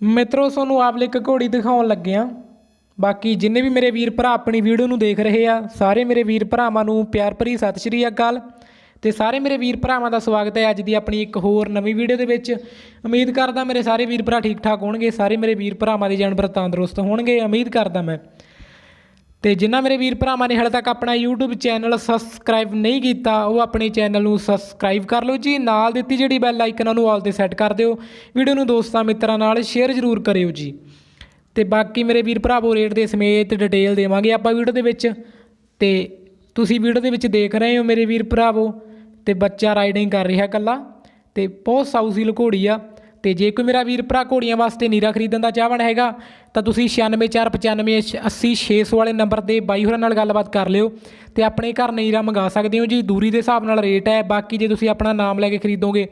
ਮਿੱਤਰੋ, ਤੁਹਾਨੂੰ ਆਪ ਲਈ ਇੱਕ ਘੋੜੀ ਦਿਖਾਉਣ ਲੱਗੇ ਆ ਬਾਕੀ ਜਿੰਨੇ ਵੀ ਮੇਰੇ ਵੀਰ ਭਰਾ ਆਪਣੀ ਵੀਡੀਓ ਨੂੰ ਦੇਖ ਰਹੇ ਆ, ਸਾਰੇ ਮੇਰੇ ਵੀਰ ਭਰਾਵਾਂ ਨੂੰ ਪਿਆਰ ਭਰੀ ਸਤਿ ਸ਼੍ਰੀ ਅਕਾਲ। ਤੇ ਸਾਰੇ ਮੇਰੇ ਵੀਰ ਭਰਾਵਾਂ ਦਾ ਸਵਾਗਤ ਹੈ ਅੱਜ ਦੀ ਆਪਣੀ ਇੱਕ ਹੋਰ ਨਵੀਂ ਵੀਡੀਓ ਦੇ ਵਿੱਚ। ਉਮੀਦ ਕਰਦਾ ਮੇਰੇ ਸਾਰੇ ਵੀਰ ਭਰਾ ਠੀਕ ਠਾਕ ਹੋਣਗੇ, ਸਾਰੇ ਮੇਰੇ ਵੀਰ ਭਰਾਵਾਂ ਦੇ ਜਾਨਵਰ ਤੰਦਰੁਸਤ ਹੋਣਗੇ, ਉਮੀਦ ਕਰਦਾ ਮੈਂ। ਤੇ ਜਿਨ੍ਹਾਂ ਮੇਰੇ ਵੀਰ ਭਰਾਵਾਂ ਨੇ ਹਾਲੇ ਤੱਕ ਆਪਣਾ YouTube ਚੈਨਲ ਸਬਸਕ੍ਰਾਈਬ ਨਹੀਂ ਕੀਤਾ, ਉਹ ਆਪਣੇ ਚੈਨਲ ਨੂੰ ਸਬਸਕ੍ਰਾਈਬ ਕਰ ਲਓ ਜੀ, ਨਾਲ ਦਿੱਤੀ ਜਿਹੜੀ ਬੈਲ ਆਈਕਨ ਨੂੰ ਆਲ ਤੇ ਸੈੱਟ ਕਰ ਦਿਓ। ਵੀਡੀਓ ਨੂੰ ਦੋਸਤਾਂ ਮਿੱਤਰਾਂ ਨਾਲ ਸ਼ੇਅਰ ਜ਼ਰੂਰ ਕਰਿਓ ਜੀ। ਤੇ ਬਾਕੀ ਮੇਰੇ ਵੀਰ ਭਰਾਵੋ ਰੇਟ ਦੇ ਸਮੇਤ ਡਿਟੇਲ ਦੇਵਾਂਗੇ ਆਪਾਂ ਵੀਡੀਓ ਦੇ ਵਿੱਚ। ਤੇ ਤੁਸੀਂ ਵੀਡੀਓ ਦੇ ਵਿੱਚ ਦੇਖ ਰਹੇ ਹੋ ਮੇਰੇ ਵੀਰ ਭਰਾਵੋ, ਤੇ ਬੱਚਾ ਰਾਈਡਿੰਗ ਕਰ ਰਿਹਾ ਕੱਲਾ ਤੇ ਬਹੁਤ ਸਾਊਸੀ ਘੋੜੀ ਆ। ਤੇ ਜੇ ਕੋਈ ਮੇਰਾ ਵੀਰ ਭਰਾ ਘੋੜੀਆਂ ਵਾਸਤੇ ਨੀਰਾ ਖਰੀਦਣ ਦਾ ਚਾਹਵਣ ਹੈਗਾ, ਤਾਂ ਤੁਸੀਂ 96495 80600 ਵਾਲੇ ਨੰਬਰ ਤੇ ਬਾਈ ਹੋਰਾਂ ਨਾਲ ਗੱਲਬਾਤ ਕਰ ਲਿਓ ਤੇ ਆਪਣੇ ਘਰ ਨੀਰਾ ਮੰਗਾ ਸਕਦੇ ਹੋ ਜੀ। ਦੂਰੀ ਦੇ ਹਿਸਾਬ ਨਾਲ ਰੇਟ ਹੈ, ਬਾਕੀ ਜੇ ਤੁਸੀਂ ਆਪਣਾ ਨਾਮ ਲੈ ਕੇ ਖਰੀਦੋਗੇ,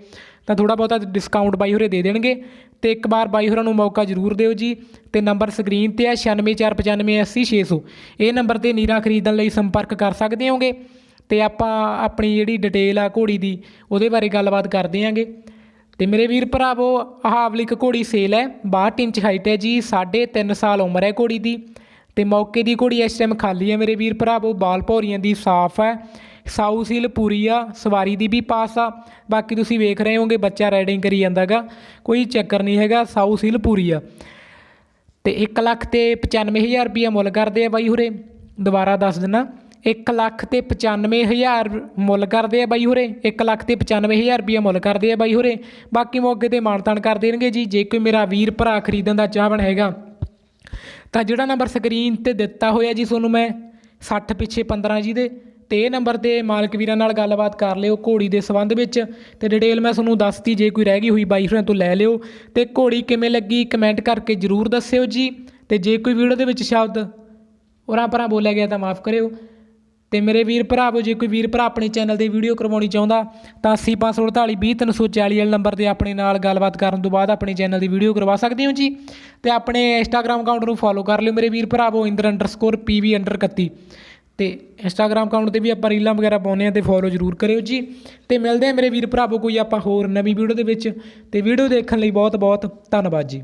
ਤਾਂ ਥੋੜਾ ਬਹੁਤਾ ਡਿਸਕਾਊਂਟ ਬਾਈ ਹੋਰੇ ਦੇ ਦੇਣਗੇ। ਤੇ ਇੱਕ ਵਾਰ ਬਾਈ ਹੋਰਾਂ ਨੂੰ ਮੌਕਾ ਜ਼ਰੂਰ ਦਿਓ ਜੀ। ਤੇ ਨੰਬਰ ਸਕਰੀਨ ਤੇ ਹੈ 96495 80600 ਇਹ ਨੰਬਰ ਤੇ ਨੀਰਾ ਖਰੀਦਣ ਲਈ ਸੰਪਰਕ ਕਰ ਸਕਦੇ ਹੋਗੇ। ਤੇ ਆਪਾਂ ਆਪਣੀ ਜਿਹੜੀ ਡਿਟੇਲ ਆ ਘੋੜੀ ਦੀ, ਉਹਦੇ ਬਾਰੇ ਗੱਲਬਾਤ ਕਰਦੇ ਆਂਗੇ। ਤੇ ਮੇਰੇ ਵੀਰ ਭਰਾਵੋ, ਆਹ ਇੱਕ ਘੋੜੀ ਸੇਲ ਹੈ 62 ਇੰਚ ਹਾਈਟ ਹੈ ਜੀ 3.5 ਸਾਲ ਉਮਰ ਹੈ ਘੋੜੀ ਦੀ। ਤੇ ਮੌਕੇ ਦੀ ਘੋੜੀ ਇਸ ਟਾਈਮ ਖਾਲੀ ਹੈ ਮੇਰੇ ਵੀਰ ਭਰਾਵੋ, ਬਾਲ ਭੌਰੀਆਂ ਦੀ ਸਾਫ਼ ਹੈ, ਸਾਊ ਸੀਲ ਪੂਰੀ ਆ, ਸਵਾਰੀ ਦੀ ਵੀ ਪਾਸ ਆ। ਬਾਕੀ ਤੁਸੀਂ ਵੇਖ ਰਹੇ ਹੋਗੇ ਬੱਚਾ ਰਾਈਡਿੰਗ ਕਰੀ ਜਾਂਦਾਗਾ ਕੋਈ ਚੱਕਰ ਨਹੀਂ ਹੈਗਾ, ਸਾਊ ਸੀਲ ਪੂਰੀ ਆ। ਤੇ 1 ਲੱਖ ਤੇ 95000 ਰੁਪਇਆ ਮੁੱਲ ਕਰਦੇ ਆ ਬਾਈ ਹੁਰੇ, ਦੁਬਾਰਾ ਦੱਸ ਦਿੰਨਾ। 1 ਲੱਖ ਤੇ 95000 ਮੁੱਲ ਕਰਦੇ ਆ ਬਾਈ ਹੁਰੇ 1 ਲੱਖ ਤੇ 95000 ਰੁਪਇਆ ਮੁੱਲ ਕਰਦੇ ਆ ਬਾਈ ਹੋਰੇ। ਬਾਕੀ ਮੌਕੇ ਤੇ ਮਾਨਤਾਨ ਕਰ ਦੇਣਗੇ ਜੀ। ਜੇ ਕੋਈ ਮੇਰਾ ਵੀਰ ਭਰਾ ਖਰੀਦਣ ਦਾ ਚਾਹਵਣ ਹੈਗਾ, ਤਾਂ ਜਿਹੜਾ ਨੰਬਰ ਸਕਰੀਨ ਤੇ ਦਿੱਤਾ ਹੋਇਆ ਜੀ ਤੁਹਾਨੂੰ ਮੈਂ 60 ਪਿੱਛੇ 15 ਜੀ ਦੇ, ਤੇ ਇਹ ਨੰਬਰ ਤੇ ਮਾਲਕ ਵੀਰਾਂ ਨਾਲ ਗੱਲਬਾਤ ਕਰ ਲਿਓ ਘੋੜੀ ਦੇ ਸੰਬੰਧ ਵਿੱਚ। ਤੇ ਡਿਟੇਲ ਮੈਂ ਤੁਹਾਨੂੰ ਦੱਸਤੀ, ਜੇ ਕੋਈ ਰਹਿ ਗਈ ਹੋਈ ਬਾਈ ਹੋਰਾਂ ਤੋਂ ਲੈ ਲਿਓ। ਤੇ ਘੋੜੀ ਕਿਵੇਂ ਲੱਗੀ ਕਮੈਂਟ ਕਰਕੇ ਜਰੂਰ ਦੱਸਿਓ ਜੀ। ਤੇ ਜੇ ਕੋਈ ਵੀਡੀਓ ਦੇ ਵਿੱਚ ਸ਼ਬਦ ਉਰਾਂ ਪਰਾਂ ਬੋਲਿਆ ਗਿਆ ਤਾਂ ਮਾਫ ਕਰਿਓ। ਅਤੇ ਮੇਰੇ ਵੀਰ ਭਰਾਵੋ ਜੇ ਕੋਈ ਵੀਰ ਭਰਾ ਆਪਣੇ ਚੈਨਲ ਤੇ ਵੀਡੀਓ ਕਰਵਾਉਣੀ ਚਾਹੁੰਦਾ ਤਾਂ 80548 20340 ਵਾਲੇ ਨੰਬਰ ਤੇ ਆਪਣੇ ਨਾਲ ਗੱਲਬਾਤ ਕਰਨ ਤੋਂ ਬਾਅਦ ਆਪਣੇ ਚੈਨਲ ਦੀ ਵੀਡੀਓ ਕਰਵਾ ਸਕਦੇ ਹੋ ਜੀ। ਤੇ ਆਪਣੇ ਇੰਸਟਾਗ੍ਰam ਅਕਾਊਂਟ ਨੂੰ ਫੋਲੋ ਕਰ ਲਿਓ ਮੇਰੇ ਵੀਰ ਭਰਾਵੋ ਇੰਦਰ ਅੰਡਰਸਕੋਰ ਪੀਵੀ ਅੰਡਰ 31 ਤੇ ਇੰਸਟਾਗ੍ਰam ਅਕਾਊਂਟ ਤੇ ਵੀ ਆਪਾਂ ਰੀਲਾਂ ਵਗੈਰਾ ਪਾਉਂਦੇ ਆ ਤੇ ਫੋਲੋ ਜ਼ਰੂਰ ਕਰਿਓ ਜੀ। ਤੇ ਮਿਲਦੇ ਆ ਮੇਰੇ ਵੀਰ ਭਰਾਵੋ ਕੋਈ ਆਪਾਂ ਹੋਰ ਨਵੀਂ ਵੀਡੀਓ ਦੇ ਵਿੱਚ। ਤੇ ਵੀਡੀਓ ਦੇਖਣ ਲਈ ਬਹੁਤ ਬਹੁਤ ਧੰਨਵਾਦ ਜੀ।